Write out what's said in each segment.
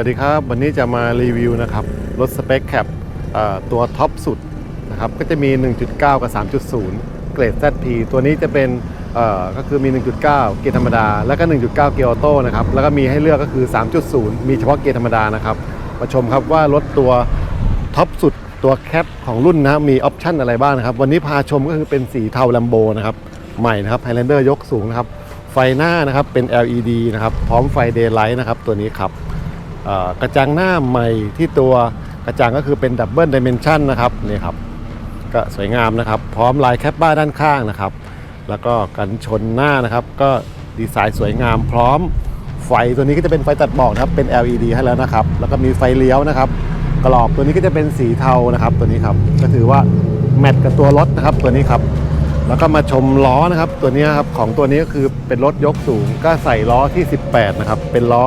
วัสดีครับ วันนี้จะมารีวิวนะครับ รถสเปคแคปตัวท็อปสุดนะครับก็จะมี 1.9 กับ 3.0 เกรด ZP ตัวนี้จะเป็นก็คือมี 1.9 เกียร์ธรรมดา แล้วก็ 1.9 เกียร์ออโต้นะครับแล้วก็มีให้เลือกก็คือ 3.0 มีเฉพาะเกียร์ธรรมดานะครับมาชมครับว่ารถตัวท็อปสุดตัวแคปของรุ่นนะมีออปชั่นอะไรบ้างนะครับ วันนี้พาชมก็คือเป็นสีเทาลัมโบนะครับใหม่นะครับ Highlander ยกสูงนะครับไฟหน้านะครับเป็น LED นะครับพร้อมไฟ Daylight นะครับตัวนี้ครับ กระจังหน้าใหม่ที่ตัวกระจังก็คือเป็นดับเบิลดิเมนชันนะครับนี่ครับก็สวยงามนะครับ พร้อมลายแคปบ้าด้านข้างนะครับ แล้วก็กันชนหน้านะครับ ก็ดีไซน์สวยงามพร้อมไฟตัวนี้ก็จะเป็นไฟตัดหมอกนะครับเป็น LED ให้แล้วนะครับ แล้วก็มีไฟเลี้ยวนะครับ กรอบตัวนี้ก็จะเป็นสีเทานะครับ ตัวนี้ครับก็ถือว่าแมทกับตัวรถนะครับตัวนี้ครับแล้วก็มาชมล้อนะครับ ตัวนี้ครับของตัวนี้ก็คือเป็นรถยกสูงก็ใส่ล้อที่ 18 นะครับ เป็นล้อ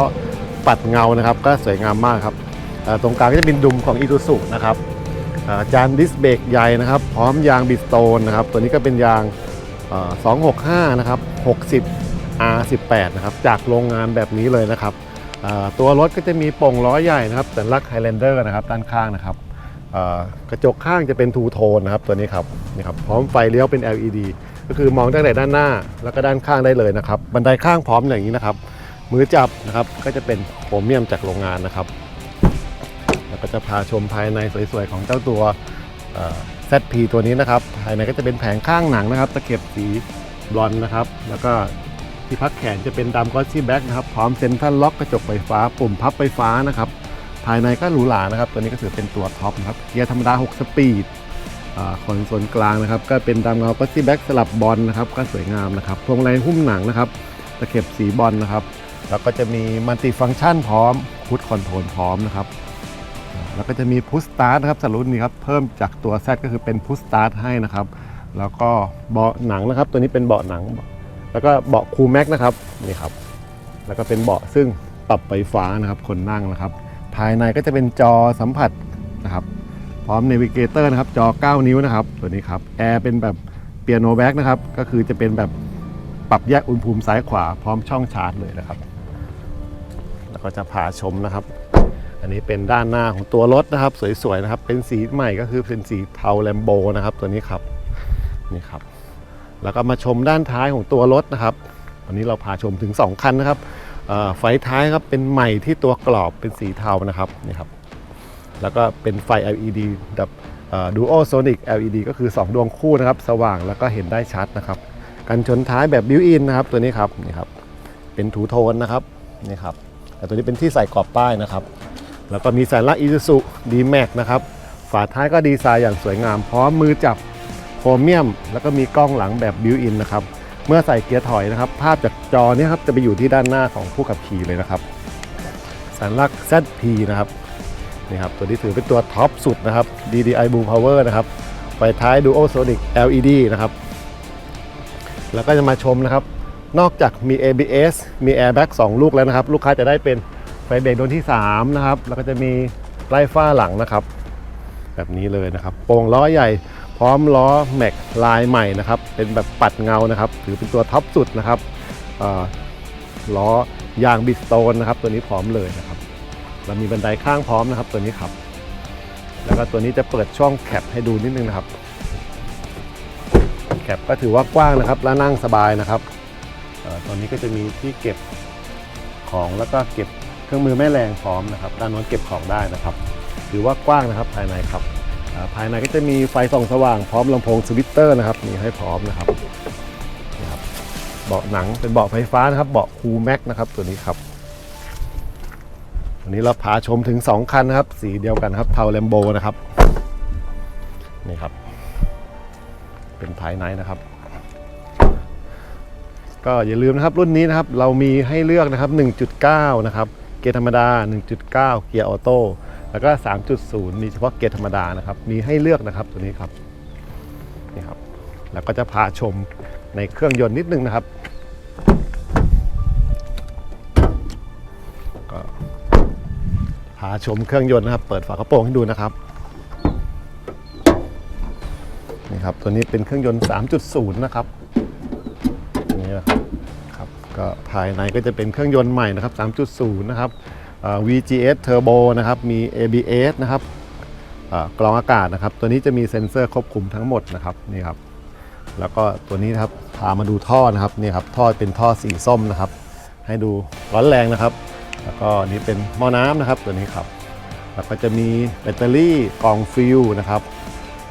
ปัดเงานะครับ ก็สวยงามมากครับตรงกลางก็จะเป็นดุมของอีทูสุนะครับจานดิสเบรกใหญ่นะครับ พร้อมยางบิสโตนนะครับ ตัวนี้ก็เป็นยาง 265 นะครับ 60 R18 นะครับ จากโรงงานแบบนี้เลยนะครับ ตัวรถก็จะมีโป่งล้อใหญ่นะครับสัญลักษณ์ไฮแลนเดอร์นะครับ ด้านข้างนะครับกระจกข้างจะเป็นทูโทนนะครับตัวนี้ครับนี่ครับพร้อมไฟเลี้ยวเป็น LED ก็คือมองตั้งแต่ด้านหน้าแล้วก็ด้านข้างได้เลยนะครับ บันไดข้างพร้อมอย่างนี้นะครับ มือจับนะครับ ก็จะเป็นโครเมียมจากโรงงานนะครับ แล้วก็จะพาชมภายในสวยๆของเจ้าตัวเอ่อ ZP ตัวนี้นะครับ ภายในก็จะเป็นแผงข้างหนังนะครับ ตะเข็บสีบลอนด์นะครับ แล้วก็ที่พักแขนจะเป็นดำกอสซี่แบ็กนะครับ พร้อมเซ็นทรัลล็อกกระจกไฟฟ้า ปุ่มพับไฟฟ้านะครับ ภายในก็หรูหรานะครับ ตัวนี้ก็ถือเป็นตัวท็อปนะครับ เกียร์ธรรมดา 6 สปีดคอนโซลกลางนะครับ ก็เป็นดำเงาก็ซี่แบ็กสลับบอลนะครับ ก็สวยงามนะครับ พวงมาลัยหุ้มหนังนะครับ ตะเข็บสีบอลนะครับ แล้วก็จะมีมัลติฟังก์ชันพร้อมพุทคอนโทรลพร้อมนะครับ แล้วก็จะมีพุ s สตาร์ทนะครับสำหรับรุ่นนี้ครับเพิ่มจากตัว Z ก็คือเป็นพุ s สตาร์ทให้นะครับ แล้วก็เบาะหนังนะครับ ตัวนี้เป็นเบาะหนัง แล้วก็เบาะคูลแม็กนะครับนี่ครับ แล้วก็เป็นเบาะซึ่งปรับไฟฟ้านะครับคนนั่งนะครับ ภายในก็จะเป็นจอสัมผัสนะครับ พร้อม n น v ิเกเตอร์นะครับ จอ 9 นิ้วนะครับ ตัวนี้ครับแอร์เป็นแบบเปียโนแบ็กนะครับ ก็คือจะเป็นแบบปรับแยกอุณหภูมิซ้ายขวาพร้อมช่องชาร์จเลยนะครับ ก็จะพาชมนะครับ อันนี้เป็นด้านหน้าของตัวรถนะครับสวยๆนะครับ เป็นสีใหม่ก็คือเป็นสีเทาแลมโบนะครับ ตัวนี้ครับนี่ครับ แล้วก็มาชมด้านท้ายของตัวรถนะครับ วันนี้เราพาชมถึง 2 คันนะครับไฟท้ายครับเป็นใหม่ที่ตัวกรอบเป็นสีเทานะครับนี่ครับ แล้วก็เป็นไฟ LED แบบดูโอโซนิก LED ก็คือ 2 ดวงคู่นะครับ สว่างแล้วก็เห็นได้ชัดนะครับ กันชนท้ายแบบบิวอินนะครับตัวนี้ครับนี่ครับ เป็นทูโทนนะครับนี่ครับ แต่ตัวนี้เป็นที่ใส่กรอบป้ายนะครับ แล้วก็มีสัญลักษณ์ Isuzu D-Max นะครับ ฝาท้ายก็ดีไซน์อย่างสวยงาม พร้อมมือจับโครเมียม แล้วก็มีกล้องหลังแบบบิวอินนะครับ เมื่อใส่เกียร์ถอยนะครับ ภาพจากจอเนี้ครับจะไปอยู่ที่ด้านหน้าของผู้ขับขี่เลยนะครับ สัญลักษณ์ ZP นะครับนี่ครับตัวนี้ถือเป็นตัวท็อปสุดนะครับ DDI Blue Power นะครับไฟท้าย Dual Sonic LED นะครับ แล้วก็จะมาชมนะครับ นอกจากมี ABS มี Airbag 2 ลูกแล้วนะครับ ลูกค้าจะได้เป็นไฟเบรกโดนที่ 3 นะครับ แล้วก็จะมีไล่ฟ้าหลังนะครับ แบบนี้เลยนะครับ โป่งล้อใหญ่พร้อมล้อแม็กลายใหม่นะครับ เป็นแบบปัดเงานะครับ ถือเป็นตัวท็อปสุดนะครับล้อยางบิสโตนนะครับ ตัวนี้พร้อมเลยนะครับเรามีบันไดข้างพร้อมนะครับ ตัวนี้ครับ แล้วก็ตัวนี้จะเปิดช่องแคปให้ดูนิดนึงนะครับ แคปก็ถือว่ากว้างนะครับ และนั่งสบายนะครับ ตอนนี้ก็จะมีที่เก็บของแล้วก็เก็บเครื่องมือแม่แรงพร้อมนะครับด้านโน้นเก็บของได้นะครับถือว่ากว้างนะครับภายในครับภายในก็จะมีไฟส่องสว่างพร้อมลำโพงสวิตเตอร์นะครับมีให้พร้อมนะครับนี่ครับเบาะหนังเป็นเบาะไฟฟ้านะครับเบาะคูลแม็กนะครับตัวนี้ครับวันนี้เราพาชมถึง 2 คันนะครับ สีเดียวกันครับเทาแลมโบนะครับนี่ครับ เป็นภายในนะครับ ก็อย่าลืมนะครับรุ่นนี้นะครับเรามีให้เลือกนะครับ 1.9 นะครับ เกียร์ธรรมดา 1.9 เกียร์ออโต้แล้วก็ 3.0 มีเฉพาะเกียร์ธรรมดานะครับ มีให้เลือกนะครับตัวนี้ครับนี่ครับ แล้วก็จะพาชมในเครื่องยนต์นิดนึงนะครับก็พาชมเครื่องยนต์นะครับ เปิดฝากระโปรงให้ดูนะครับนี่ครับตัวนี้เป็นเครื่องยนต์ 3.0 นะครับนี่นะครับครับ ก็ภายในก็จะเป็นเครื่องยนต์ใหม่นะครับ 3.0 นะครับ VGS Turbo นะครับ มี ABS นะครับกรองอากาศนะครับ ตัวนี้จะมีเซ็นเซอร์ควบคุมทั้งหมดนะครับนี่ครับ แล้วก็ตัวนี้นะครับพามาดูท่อนะครับนี่ครับท่อเป็นท่อสีส้มนะครับ ให้ดูร้อนแรงนะครับ แล้วก็นี้เป็นหม้อน้ำนะครับตัวนี้ครับ แล้วก็จะมีแบตเตอรี่กรองฟิวนะครับ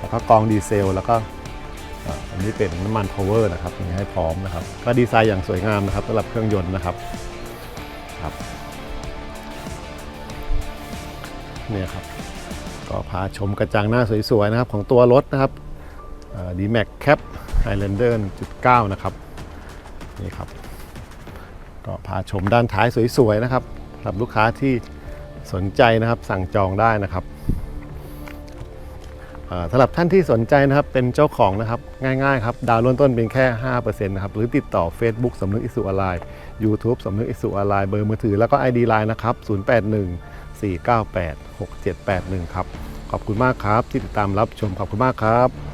แล้วก็กรองดีเซล แล้วก็ อันนี้เป็นน้ำมันพาวเวอร์นะครับมีให้พร้อมนะครับ ก็ดีไซน์อย่างสวยงามนะครับสำหรับเครื่องยนต์นะครับครับเนี่ยครับก็พาชมกระจังหน้าสวยๆนะครับของตัวรถนะครับดีแม็กแคปไฮแลนเดอร์1.9 นะครับนี่ครับ ก็พาชมด้านท้ายสวยๆนะครับสำหรับลูกค้าที่สนใจนะครับสั่งจองได้นะครับ สำหรับท่านที่สนใจนะครับเป็นเจ้าของนะครับง่ายๆครับดาวน์เริ่มต้นเป็นแค่5%นะครับหรือติดต่อ Facebook สำนึกอิสุออนไลน์ YouTube สำนึกอิสุออนไลน์เบอร์มือถือแล้วก็ ID Line นะครับ 081 498 6781 ครับ ขอบคุณมากครับที่ติดตามรับชมขอบคุณมากครับ